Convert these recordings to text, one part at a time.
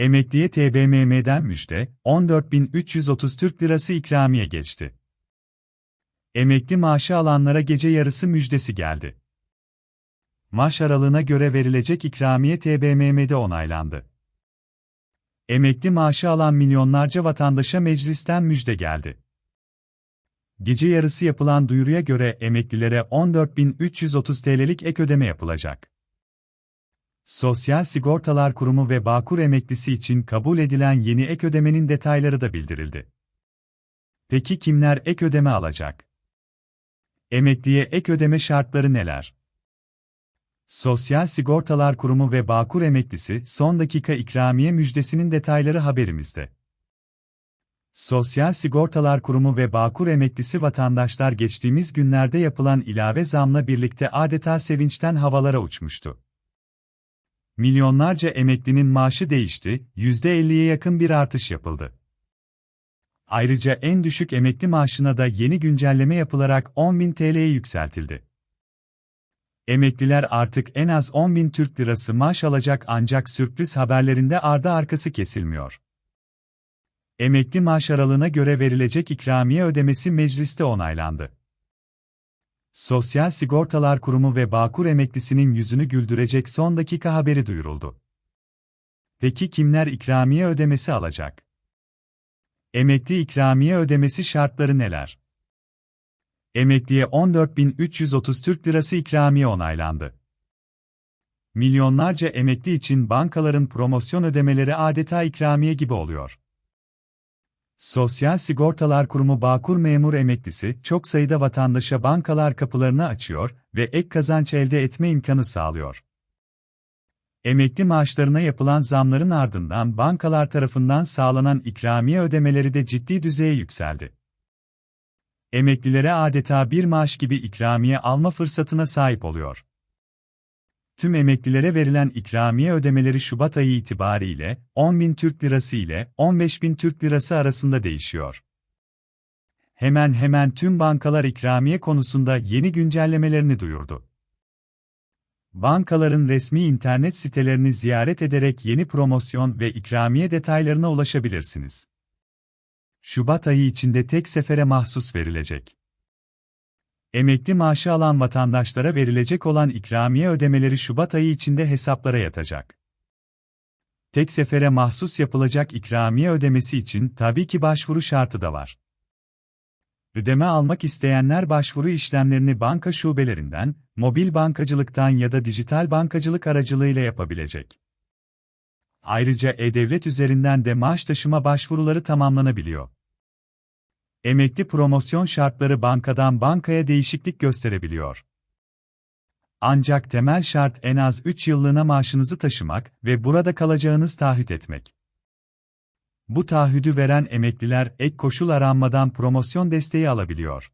Emekliye TBMM'den müjde, 14.330 Türk Lirası ikramiye geçti. Emekli maaşı alanlara gece yarısı müjdesi geldi. Maaş aralığına göre verilecek ikramiye TBMM'de onaylandı. Emekli maaşı alan milyonlarca vatandaşa meclisten müjde geldi. Gece yarısı yapılan duyuruya göre emeklilere 14.330 TL'lik ek ödeme yapılacak. Sosyal Sigortalar Kurumu ve Bağkur emeklisi için kabul edilen yeni ek ödemenin detayları da bildirildi. Peki kimler ek ödeme alacak? Emekliye ek ödeme şartları neler? Sosyal Sigortalar Kurumu ve Bağkur emeklisi son dakika ikramiye müjdesinin detayları haberimizde. Sosyal Sigortalar Kurumu ve Bağkur emeklisi vatandaşlar geçtiğimiz günlerde yapılan ilave zamla birlikte adeta sevinçten havalara uçmuştu. Milyonlarca emeklinin maaşı değişti, %50'ye yakın bir artış yapıldı. Ayrıca en düşük emekli maaşına da yeni güncelleme yapılarak 10.000 TL'ye yükseltildi. Emekliler artık en az 10.000 Türk Lirası maaş alacak ancak sürpriz haberlerinde ardı arkası kesilmiyor. Emekli maaş aralığına göre verilecek ikramiye ödemesi mecliste onaylandı. Sosyal Sigortalar Kurumu ve Bağkur emeklisinin yüzünü güldürecek son dakika haberi duyuruldu. Peki kimler ikramiye ödemesi alacak? Emekli ikramiye ödemesi şartları neler? Emekliye 14.330 Türk Lirası ikramiye onaylandı. Milyonlarca emekli için bankaların promosyon ödemeleri adeta ikramiye gibi oluyor. Sosyal Sigortalar Kurumu Bağkur memur emeklisi çok sayıda vatandaşa bankalar kapılarını açıyor ve ek kazanç elde etme imkanı sağlıyor. Emekli maaşlarına yapılan zamların ardından bankalar tarafından sağlanan ikramiye ödemeleri de ciddi düzeye yükseldi. Emeklilere adeta bir maaş gibi ikramiye alma fırsatına sahip oluyor. Tüm emeklilere verilen ikramiye ödemeleri Şubat ayı itibariyle 10.000 Türk Lirası ile 15.000 Türk Lirası arasında değişiyor. Hemen hemen tüm bankalar ikramiye konusunda yeni güncellemelerini duyurdu. Bankaların resmi internet sitelerini ziyaret ederek yeni promosyon ve ikramiye detaylarına ulaşabilirsiniz. Şubat ayı içinde tek sefere mahsus verilecek. Emekli maaşı alan vatandaşlara verilecek olan ikramiye ödemeleri Şubat ayı içinde hesaplara yatacak. Tek sefere mahsus yapılacak ikramiye ödemesi için tabii ki başvuru şartı da var. Ödeme almak isteyenler başvuru işlemlerini banka şubelerinden, mobil bankacılıktan ya da dijital bankacılık aracılığıyla yapabilecek. Ayrıca e-devlet üzerinden de maaş taşıma başvuruları tamamlanabiliyor. Emekli promosyon şartları bankadan bankaya değişiklik gösterebiliyor. Ancak temel şart en az 3 yıllığına maaşınızı taşımak ve burada kalacağınız taahhüt etmek. Bu taahhüdü veren emekliler ek koşul aranmadan promosyon desteği alabiliyor.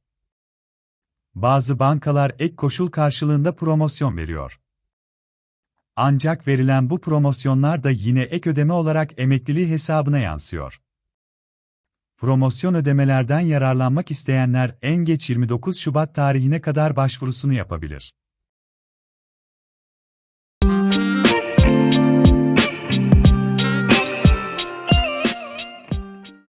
Bazı bankalar ek koşul karşılığında promosyon veriyor. Ancak verilen bu promosyonlar da yine ek ödeme olarak emekliliği hesabına yansıyor. Promosyon ödemelerden yararlanmak isteyenler en geç 29 Şubat tarihine kadar başvurusunu yapabilir.